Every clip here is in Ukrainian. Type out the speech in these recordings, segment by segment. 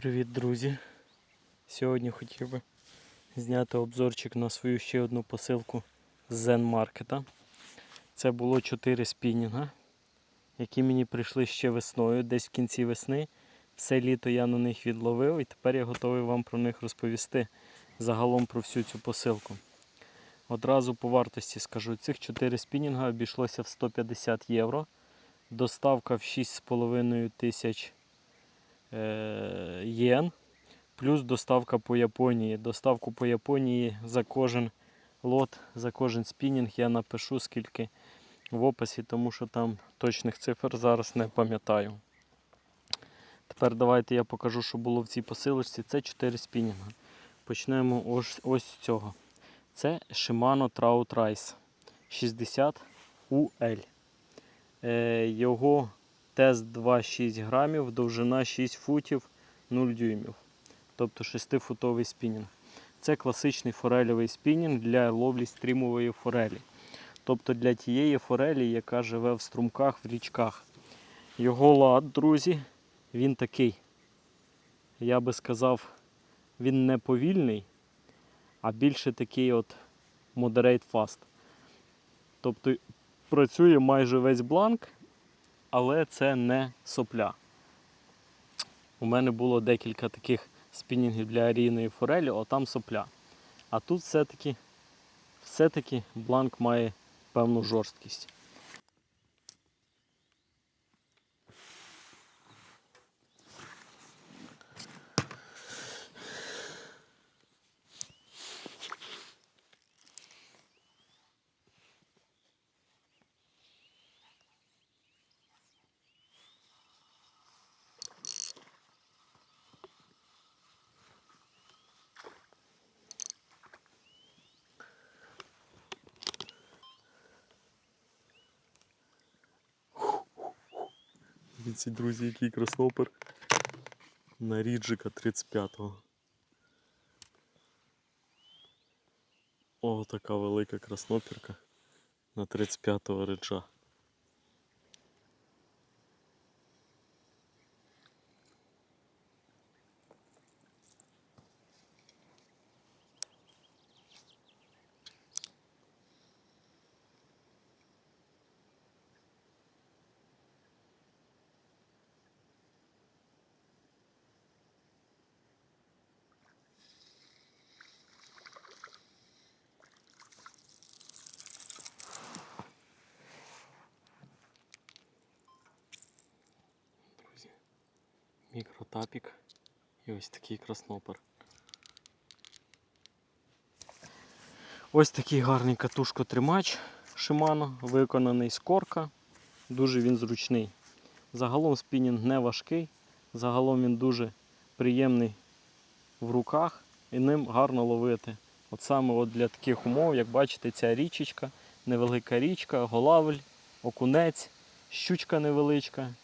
Привіт, друзі! Сьогодні хотів би зняти обзорчик на свою ще одну посилку з Zen Market. Це було 4 спінінга, які мені прийшли ще весною, десь в кінці весни. Все літо я на них відловив і тепер я готовий вам про них розповісти загалом про всю цю посилку. Одразу по вартості скажу, цих 4 спінінга обійшлося в 150 євро. Доставка в 6,5 тисяч єн, плюс доставка по Японії. Доставку по Японії за кожен лот, за кожен спінінг я напишу скільки в описі, тому що там точних цифр зараз не пам'ятаю. Тепер давайте я покажу, що було в цій посилочці. Це 4 спінінга. Почнемо ось, ось з цього. Це Shimano Trout Rice 60 UL. Е, його тест 2,6 грамів, довжина 6 футів 0 дюймів. Тобто 6-футовий спінінг. Це класичний форельовий спінінг для ловлі стрімової форелі. Тобто для тієї форелі, яка живе в струмках, в річках. Його лад, друзі, він такий. Я би сказав, він не повільний, а більше такий от moderate fast. Тобто працює майже весь бланк, але це не сопля. У мене було декілька таких спінінгів для арійної форелі, а там сопля. А тут все-таки все-таки бланк має певну жорсткість. Дивіться, друзі, який краснопер на ріджика 35-го. О, така велика краснопірка на 35-го риджа. Друзі, мікротапік і ось такий краснопер. Ось такий гарний катушкотримач Shimano, виконаний з корка. Дуже він зручний. Загалом спінінг не важкий, загалом він дуже приємний в руках і ним гарно ловити. От саме от для таких умов, як бачите, ця річечка, невелика річка, голавль, окунець, щучка невеличка,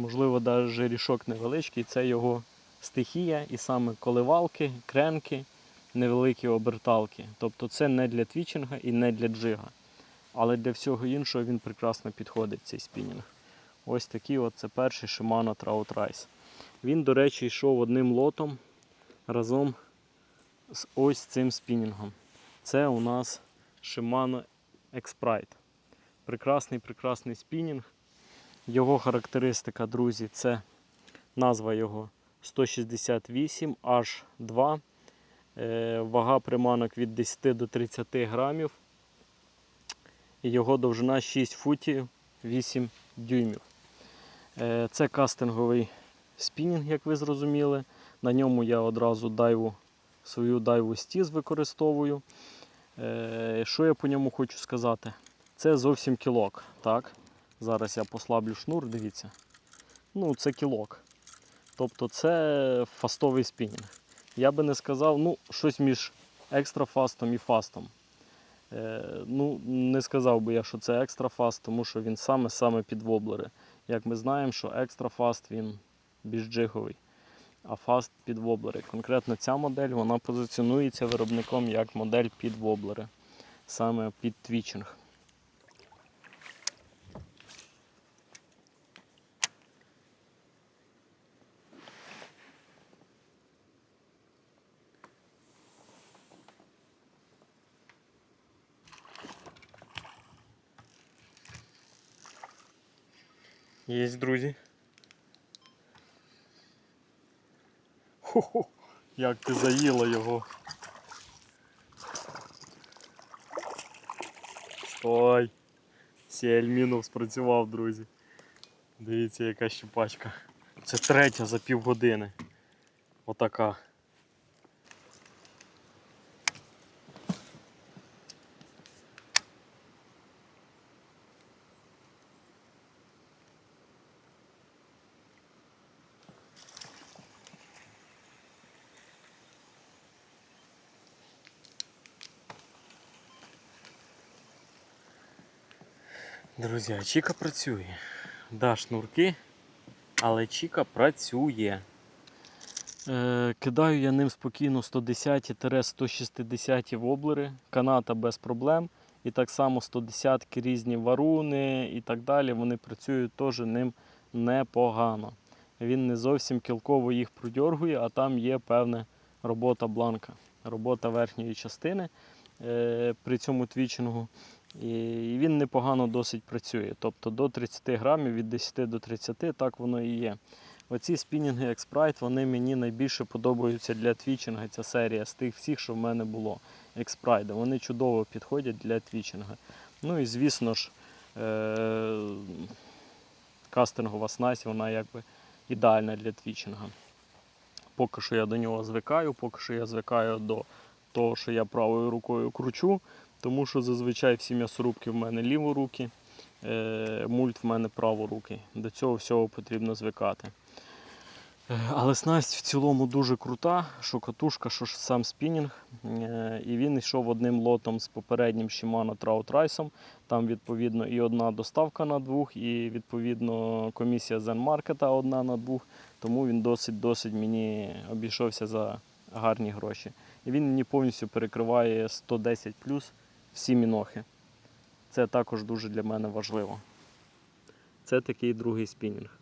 можливо, навіть рішок невеличкий, це його стихія, і саме коливалки, кренки, невеликі оберталки. Тобто це не для твічинга і не для джига. Але для всього іншого він прекрасно підходить, цей спінінг. Ось такий от це перший Shimano Trout Rice. Він, до речі, йшов одним лотом разом з ось цим спінінгом. Це у нас Shimano X-Prite. Прекрасний, прекрасний спінінг. Його характеристика, друзі, це назва його 168 H2. Е, Вага приманок від 10 до 30 грамів. Його довжина 6 футів 8 дюймів. Е, Це кастинговий спінінг, як ви зрозуміли. На ньому я одразу дайву, свою дайву стіз використовую. Е, Що я по ньому хочу сказати? Це зовсім кілок. Так? Зараз я послаблю шнур, дивіться. Ну, це кілок. Тобто це фастовий спінінг. Я би не сказав, ну, щось між екстрафастом і фастом. Е, ну, не сказав би я, що це екстрафаст, тому що він саме-саме під воблери. Як ми знаємо, що екстрафаст він більш джиговий, а фаст під воблери. Конкретно ця модель вона позиціонується виробником як модель під воблери, саме під твічинг. Є, друзі. Хо-хо, як ти заїла його. Стой! Сіельмінов спрацював, друзі. Дивіться, яка щупачка. Це третя за півгодини. Отака. Друзі, Чіка працює. Да, шнурки, але Чіка працює. Е, кидаю я ним спокійно 110-160 воблери, каната без проблем. І так само 110 різні варуни і так далі. Вони працюють теж ним непогано. Він не зовсім кілково їх продьоргує, а там є певна робота бланка, робота верхньої частини е, при цьому твічингу. І він непогано досить працює. Тобто до 30 грамів від 10 до 30, так воно і є. Оці спінінги X-Prite, вони мені найбільше подобаються для твічинга. Ця серія з тих всіх, що в мене було. X-Pride. Вони чудово підходять для твічинга. Ну і звісно ж, е- кастингова снасть, вона якби ідеальна для твічинга. Поки що я до нього звикаю, поки що я звикаю до того, що я правою рукою кручу. Тому що зазвичай всі м'ясорубки в мене ліворуки, е, мульт в мене праворуки. До цього всього потрібно звикати. Е, Але снасть в цілому дуже крута, що катушка, що сам спінінг. Е, І він йшов одним лотом з попереднім Shimano Rice. Там відповідно і одна доставка на двох, і відповідно комісія Market одна на двох. Тому він досить-досить мені обійшовся за гарні гроші. І він мені повністю перекриває 110 всі мінохи. Це також дуже для мене важливо. Це такий другий спінінг.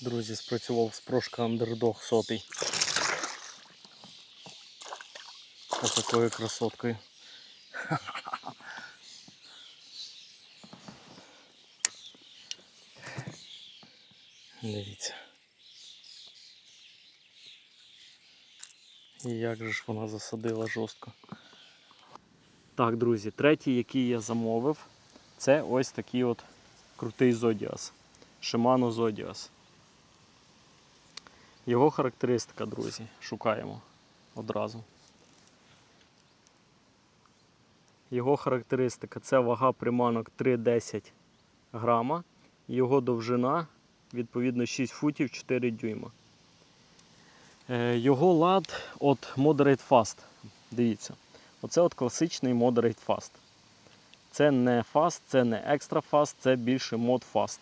Друзі, спрацював спрошка Underdog сотий. Ось такою красоткою. Дивіться. І як же ж вона засадила жорстко. Так, друзі, третій, який я замовив, це ось такий от крутий Zodias. Shimano Zodias. Його характеристика, друзі, шукаємо одразу. Його характеристика це вага приманок 3,10 грама, його довжина відповідно 6 футів 4 дюйма. Е, Його лад от Moderate Fast. Дивіться, оце от класичний Moderate Fast. Це не Fast, це не Extra Fast, це більше Mod Fast.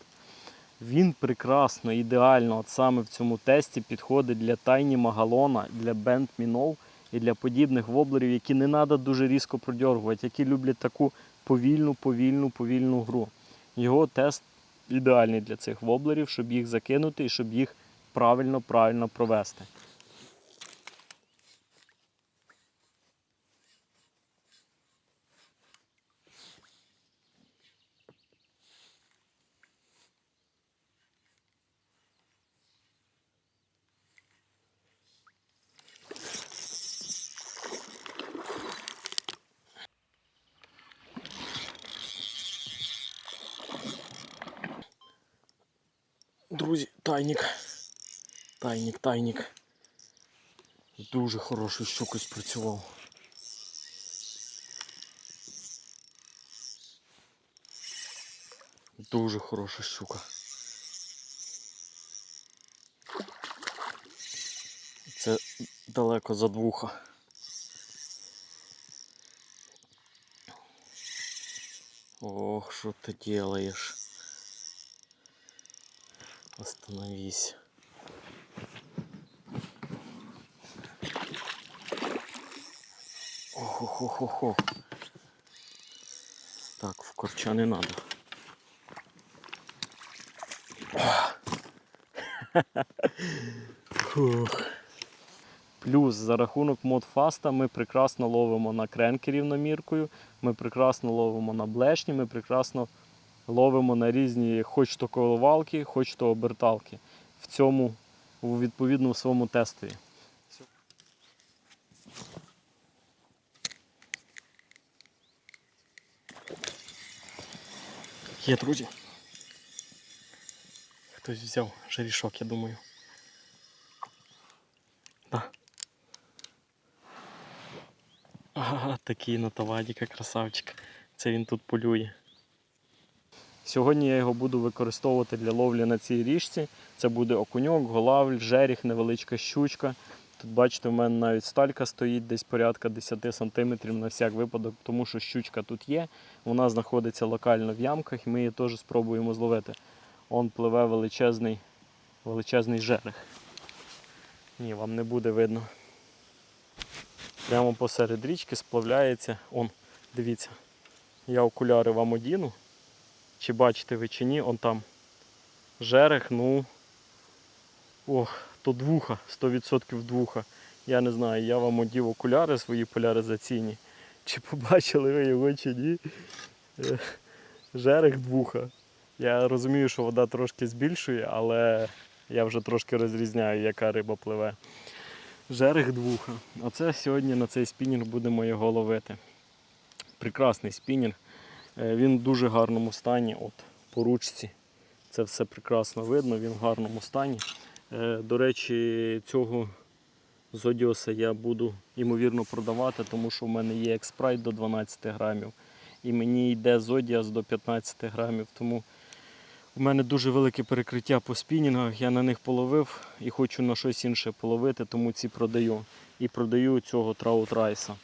Він прекрасно, ідеально от саме в цьому тесті підходить для тайні магалона, для бенд мінов і для подібних воблерів, які не треба дуже різко продьоргувати, які люблять таку повільну, повільну, повільну гру. Його тест ідеальний для цих воблерів, щоб їх закинути і щоб їх правильно, правильно провести. Друзі, тайник. Тайник, тайник. Дуже хороший щука спрацював. Дуже хороша щука. Це далеко за двуха. Ох, що ти делаєш? Остановись. Ох-ох-ох-ох. Так, в корча не треба. Плюс за рахунок модфаста ми прекрасно ловимо на кренки рівноміркою, ми прекрасно ловимо на блешні, ми прекрасно ловимо на різні хоч то коливалки, хоч то оберталки в цьому у відповідному своєму тестові. Є, друзі. Хтось взяв жерішок, я думаю. Да. Ага, такий на тавадіка красавчик. Це він тут полює. Сьогодні я його буду використовувати для ловлі на цій річці. Це буде окуньок, голавль, жеріх, невеличка щучка. Тут бачите, в мене навіть сталька стоїть десь порядка 10 см на всяк випадок, тому що щучка тут є. Вона знаходиться локально в ямках і ми її теж спробуємо зловити. Он пливе величезний, величезний жерех. Ні, вам не буде видно. Прямо посеред річки сплавляється. Он, дивіться, я окуляри вам одіну. Чи бачите ви чи ні, он там жерех, ну. Ох, то двуха, 100% двуха. Я не знаю, я вам одів окуляри свої поляризаційні. Чи побачили ви його чи ні? Е, Жерех двуха. Я розумію, що вода трошки збільшує, але я вже трошки розрізняю, яка риба пливе. Жерех двуха. Оце сьогодні на цей спінінг будемо його ловити. Прекрасний спінінг. Е, Він в дуже гарному стані. От по ручці. Це все прекрасно видно, він в гарному стані. Е, До речі, цього зодіоса я буду ймовірно продавати, тому що в мене є експрайт до 12 грамів. І мені йде зодіас до 15 грамів. Тому в мене дуже велике перекриття по спінінгах. Я на них половив і хочу на щось інше половити, тому ці продаю. І продаю цього траут райса.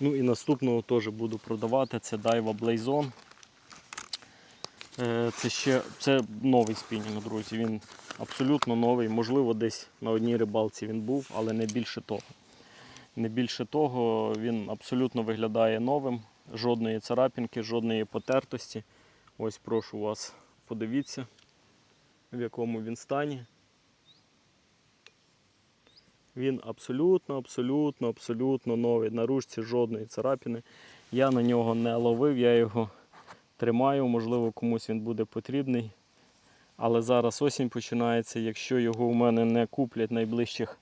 Ну і наступного теж буду продавати. Це Daiwa Blazon. Е, Це ще це новий спінінг, друзі. Він абсолютно новий. Можливо, десь на одній рибалці він був, але не більше того. Не більше того, він абсолютно виглядає новим. Жодної царапінки, жодної потертості. Ось прошу вас, подивіться, в якому він стані. Він абсолютно, абсолютно, абсолютно новий. На ручці жодної царапини. Я на нього не ловив, я його тримаю, можливо, комусь він буде потрібний. Але зараз осінь починається. Якщо його у мене не куплять найближчих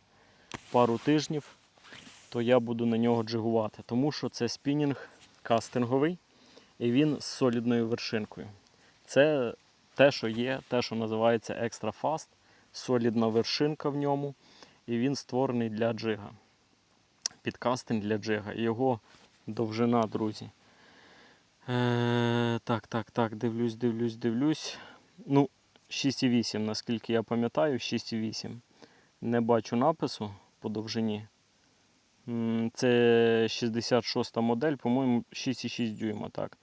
пару тижнів, то я буду на нього джигувати. Тому що це спінінг кастинговий і він з солідною вершинкою. Це те, що є, те, що називається Fast, солідна вершинка в ньому. І він створений для джига. Підкастинг для джига. Його довжина, друзі. Е, так, так, так, дивлюсь, дивлюсь, дивлюсь. Ну, 6,8, наскільки я пам'ятаю, 6,8. Не бачу напису по довжині. Це 66 модель, по-моєму, 6,6 дюйма, так.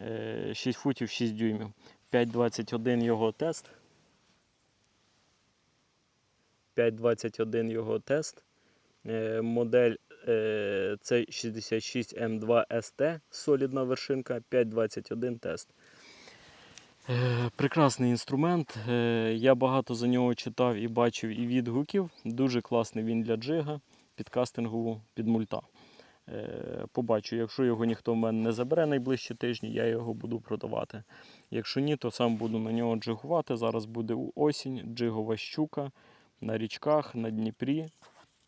Е, 6 футів 6 дюймів. 5,21 його тест. 5.21 його тест. Е, Модель е, це 66M2ST, солідна вершинка, 5.21 тест. Е, Прекрасний інструмент. Е, Я багато за нього читав і бачив і відгуків. Дуже класний він для джига, підкастингову під мульта. Е, Побачу, якщо його ніхто в мене не забере найближчі тижні, я його буду продавати. Якщо ні, то сам буду на нього джигувати. Зараз буде осінь, джигова щука на річках, на Дніпрі,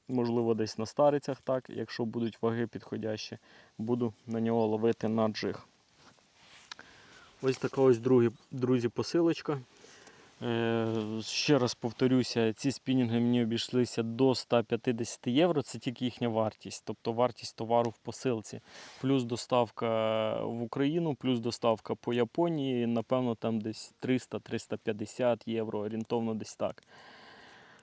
можливо, десь на старицях, так, якщо будуть ваги підходящі, буду на нього ловити на джиг. Ось така ось другі, друзі, посилочка. Е, ще раз повторюся, ці спінінги мені обійшлися до 150 євро, це тільки їхня вартість, тобто вартість товару в посилці. Плюс доставка в Україну, плюс доставка по Японії, напевно, там десь 300-350 євро, орієнтовно десь так.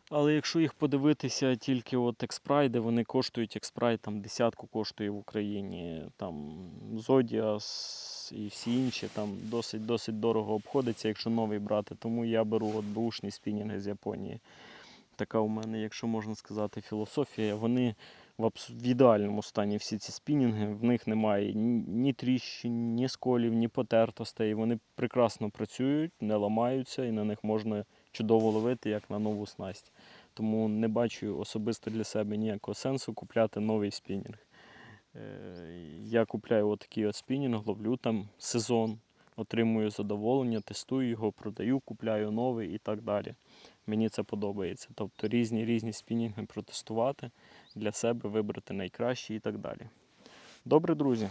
Але якщо їх подивитися тільки от експрайди, вони коштують експрайд там десятку коштує в Україні. Там Зодіас і всі інші там досить досить дорого обходиться, якщо новий брати. Тому я беру от бушні спінінги з Японії. Така у мене, якщо можна сказати, філософія. Вони в, ідеальному стані всі ці спінінги. В них немає ні тріщин, ні сколів, ні потертостей. Вони прекрасно працюють, не ламаються і на них можна чудово ловити, як на нову снасть. Тому не бачу особисто для себе ніякого сенсу купляти новий спінінг. Е, Я купляю отакий от спінінг, ловлю там сезон, отримую задоволення, тестую його, продаю, купляю новий і так далі. Мені це подобається. Тобто різні різні спінінги протестувати, для себе вибрати найкращі і так далі. Добре, друзі.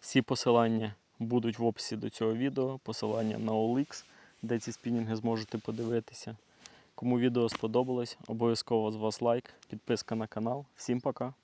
Всі посилання будуть в описі до цього відео, посилання на OLX, де ці спінінги зможете подивитися. Кому відео сподобалось, обов'язково з вас лайк, підписка на канал. Всім пока!